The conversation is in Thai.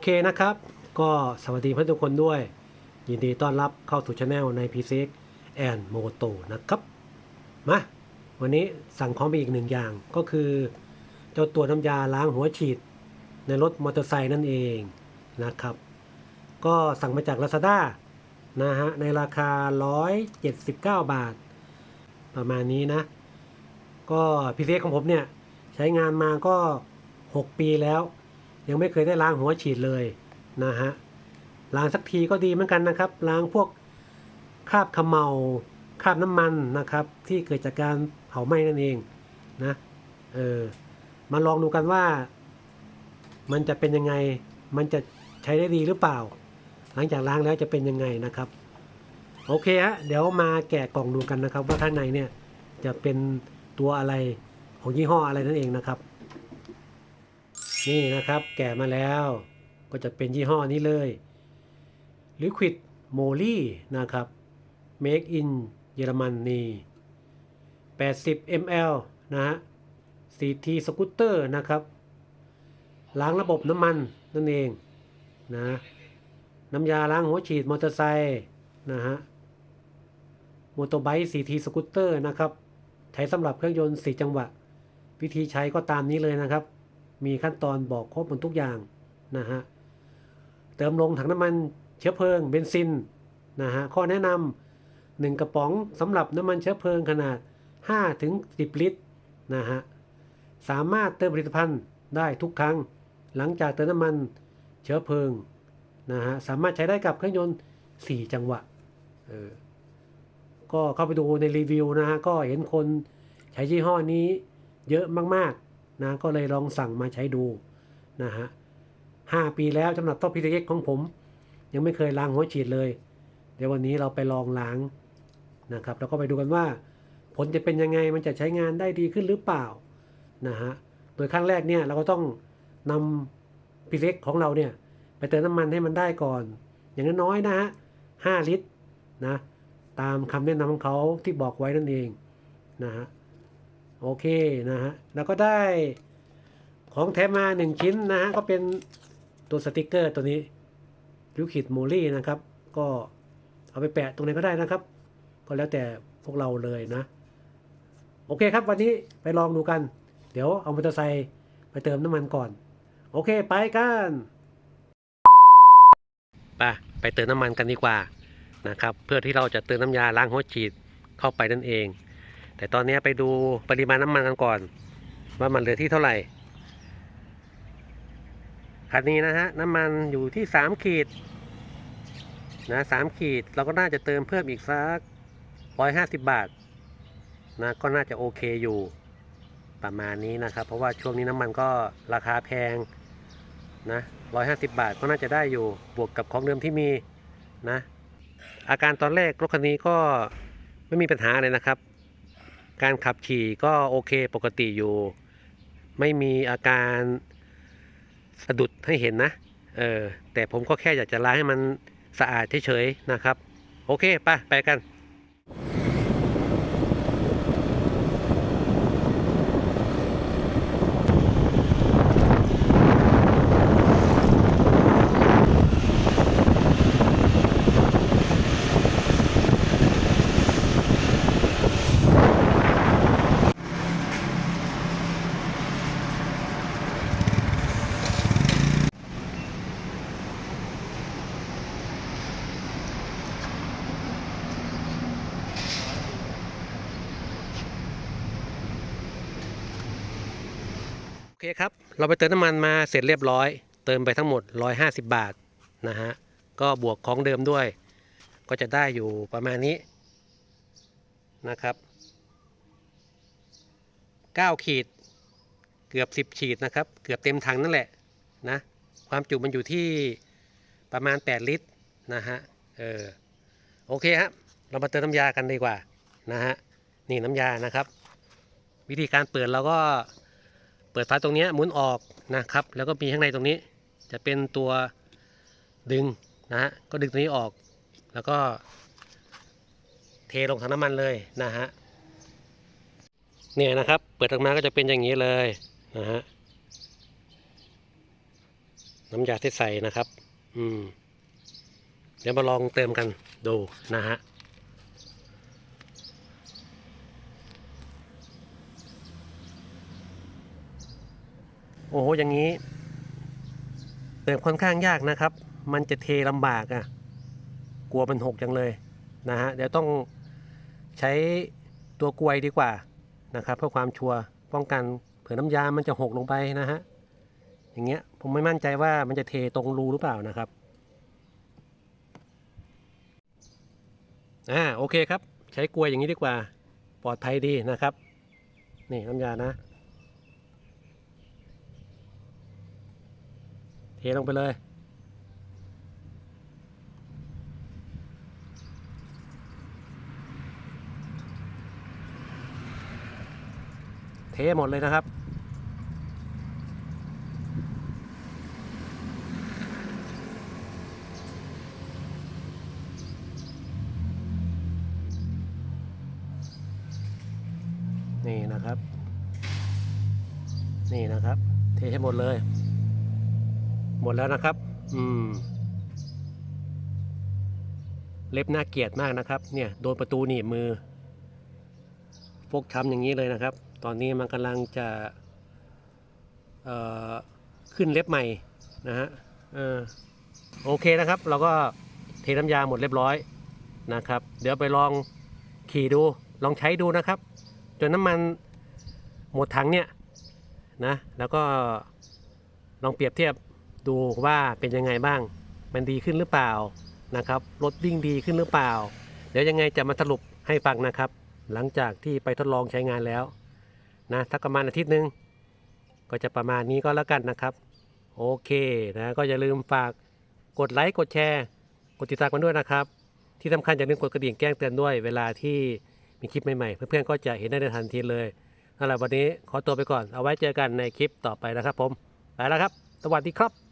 เคนะครับ ก็สวัสดีเพื่อนทุกคนด้วย ยินดีต้อนรับเข้าสู่ช anel ใน p c x and Moto นะครับ มา วันนี้สั่งของไปอีกหนึ่งอย่างก็คือ เจ้าตัวน้ำยาล้างหัวฉีด ในรถมอเตอร์ไซค์นั่นเองนะครับ ก็สั่งมาจาก Lazada นะฮะ ในราคา 179 บาท ประมาณนี้นะ ก็พีเซของผมเนี่ย ใช้งานมาก็ 6 ปีแล้ว ยังไม่เคยได้ล้างหัวฉีดเลยนะฮะล้างสักทีก็ดีเหมือนกันนะครับ ล้างพวกคราบขมเมาคราบน้ำมันนะครับ ที่เกิดจากการเผาไหม้นั่นเองนะเออมาลองดูกันว่า มันจะเป็นยังไง มันจะใช้ได้ดีหรือเปล่า หลังจากล้างแล้วจะเป็นยังไงนะครับโอเคฮะเดี๋ยวมาแกะกล่องดูกันนะครับ ว่าข้างในเนี่ยจะเป็นตัวอะไรของยี่ห้ออะไรนั่นเองนะครับ นี่นะครับ แกะมาแล้ว ก็จะเป็นยี่ห้อนี้เลย Liquid Moly นะครับ Make in เยอรมนนี80 ml นะฮะ CT Scooter นะครับ ล้างระบบน้ำมันนั่นเองนะน้ำยาล้างหัวฉีดมอเตอร์ไซค์นะฮะมอเตอร์ไบค์ CT Scooter นะครับ ใช้สำหรับเครื่องยนต์ 4 จังหวะ วิธีใช้ก็ตามนี้เลยนะครับ มีขั้นตอนบอกครบหมดทุกอย่างนะฮะเติมลงถังน้ำมันเชื้อเพลิงเบนซินนะฮะข้อแนะนำหนึ่งกระป๋องสำหรับน้ำมันเชื้อเพลิงขนาด5ถึง10 ลิตรนะฮะสามารถเติมผลิตภัณฑ์ได้ทุกครั้ง หลังจากเติมน้ำมันเชื้อเพลิงนะฮะสามารถใช้ได้กับเครื่องยนต์ 4 จังหวะเออก็เข้าไปดูในรีวิวนะฮะก็เห็นคนใช้ยี่ห้อนี้เยอะมากๆ นะก็เลยลองสั่งมาใช้ดูนะฮะห้าปีแล้วสำหรับท็อปพีเอ็กของผม ยังไม่เคยล้างหัวฉีดเลย เดี๋ยววันนี้เราไปลองล้างนะครับแล้วก็ไปดูกันว่า ผลจะเป็นยังไงมันจะใช้งานได้ดีขึ้นหรือเปล่านะฮะโดยขั้นแรกเนี่ยเราก็ต้องนำพีเอ็กของเราเนี่ยไปเติมน้ำมันให้มันได้ก่อน อย่างน้อยๆนะฮะห้าลิตรนะตามคำแนะนำของเขาที่บอกไว้นั่นเองนะฮะ โอเคนะฮะแล้วก็ได้ของแถมมาหนึ่งชิ้นนะฮะก็เป็นตัวสติกเกอร์ตัวนี้ลิวคิดโมลี่นะครับ ก็เอาไปแปะตรงไหนก็ได้นะครับ ก็แล้วแต่พวกเราเลยนะ โอเคครับวันนี้ไปลองดูกัน เดี๋ยวเอามอเตอร์ไซค์ไปเติมน้ำมันก่อน โอเคไปกันไปไปเติมน้ำมันกันดีกว่านะครับ เพื่อที่เราจะเติมน้ำยาล้างหัวฉีดเข้าไปนั่นเอง แต่ตอนนี้ไปดูปริมาณน้ำมันกันก่อน ว่ามันเหลือที่เท่าไหร่คันนี้นะฮะน้ำมันอยู่ที่สามขีดนะสามขีดเราก็น่าจะเติมเพิ่มอีกสักร้อยห้าสิบบาทนะก็น่าจะโอเคอยู่ประมาณนี้นะครับ เพราะว่าช่วงนี้น้ำมันก็ราคาแพงนะร้อยห้าสิบบาทก็น่าจะได้อยู่บวกกับของเดิมที่มีนะอาการตอนแรกรถคันนี้ก็ไม่มีปัญหาเลยนะครับ การขับขี่ก็โอเคปกติอยู่ ไม่มีอาการสะดุดให้เห็นนะ เออ แต่ผมก็แค่อยากจะล้างให้มันสะอาดเฉยๆนะครับ โอเค ไป ไปกัน อเคครับ เราไปเติมน้ำมันมาเสร็จเรียบร้อย เติมไปทั้งหมด 150 บาทนะฮะ ก็บวกของเดิมด้วย ก็จะได้อยู่ประมาณนี้นะครับ 9 ขีดเกือบ 10 ขีดนะครับ เกือบเต็มถังนั่นแหละนะ ความจุมันอยู่ที่ประมาณ 8 ลิตรนะฮะ เออ โอเคครับ เรามาเติมน้ำยากันดีกว่านะฮะ นี่น้ำยานะครับ วิธีการเปิดเราก็ ปิดฝาตรงนี้หมุนออกนะครับ แล้วก็มีข้างในตรงนี้จะเป็นตัวดึงนะฮะก็ดึงตัวนี้ออก แล้วก็เทลงถังน้ำมันเลยนะฮะเนี่ยนะครับ เปิดออกมาก็จะเป็นอย่างนี้เลยนะฮะน้ำยาที่ใส่นะครับ อืมเดี๋ยวมาลองเติมกันดูนะฮะ อ้โหอย่างนี้เติมค่อนข้างยากนะครับ มันจะเทลำบากอะ่ะ กลัวมันหกจังเลยนะฮะเดี๋ยวต้องใช้ตัวกลวยดีกว่านะครับเพื่อความชัวร์ป้องกันเผื่อน้ำยามันจะหกลงไปนะฮะอย่างเงี้ยผมไม่มั่นใจว่ามันจะเทตรงรูหรือเปล่านะครับอ่าโอเคครับ ใช้กลวยอย่างนี้ดีกว่า ปลอดภัยดีนะครับ นี่น้ำยานะ เท ลงไปเลยเทหมดเลยนะครับ นี่นะครับ นี่นะครับ เทให้หมดเลย มดแล้วนะครับ อืม เล็บน่าเกลียดมากนะครับ เนี่ย โดนประตูหนีบมือ ฟกช้ำอย่างนี้เลยนะครับ ตอนนี้มันกำลังจะ เอ่อ ขึ้นเล็บใหม่นะฮะ เออ โอเคนะครับ เราก็เทน้ำยาหมดเรียบร้อยนะครับ เดี๋ยวไปลองขี่ดู ลองใช้ดูนะครับ จนน้ำมันหมดถังเนี่ยนะ แล้วก็ลองเปรียบเทียบ ดูว่าเป็นยังไงบ้าง มันดีขึ้นหรือเปล่านะครับรถวิ่งดีขึ้นหรือเปล่า เดี๋ยวยังไงจะมาสรุปให้ฟังนะครับ หลังจากที่ไปทดลองใช้งานแล้วนะถ้าประมาณอาทิตย์หนึ่งก็จะประมาณนี้ก็แล้วกันนะครับ โอเคนะก็อย่าลืมฝากกดไลค์กดแชร์ กดติดตามกันด้วยนะครับ ที่สำคัญอย่าลืมกดกระดิ่งแจ้งเตือนด้วย เวลาที่มีคลิปใหม่ๆเพื่อนๆก็จะเห็นได้ในทันทีเลยสำหรับวันนี้ขอตัวไปก่อนเอาไว้เจอกันในคลิปต่อไปนะครับผมไปแล้วครับ สวัสดีครับ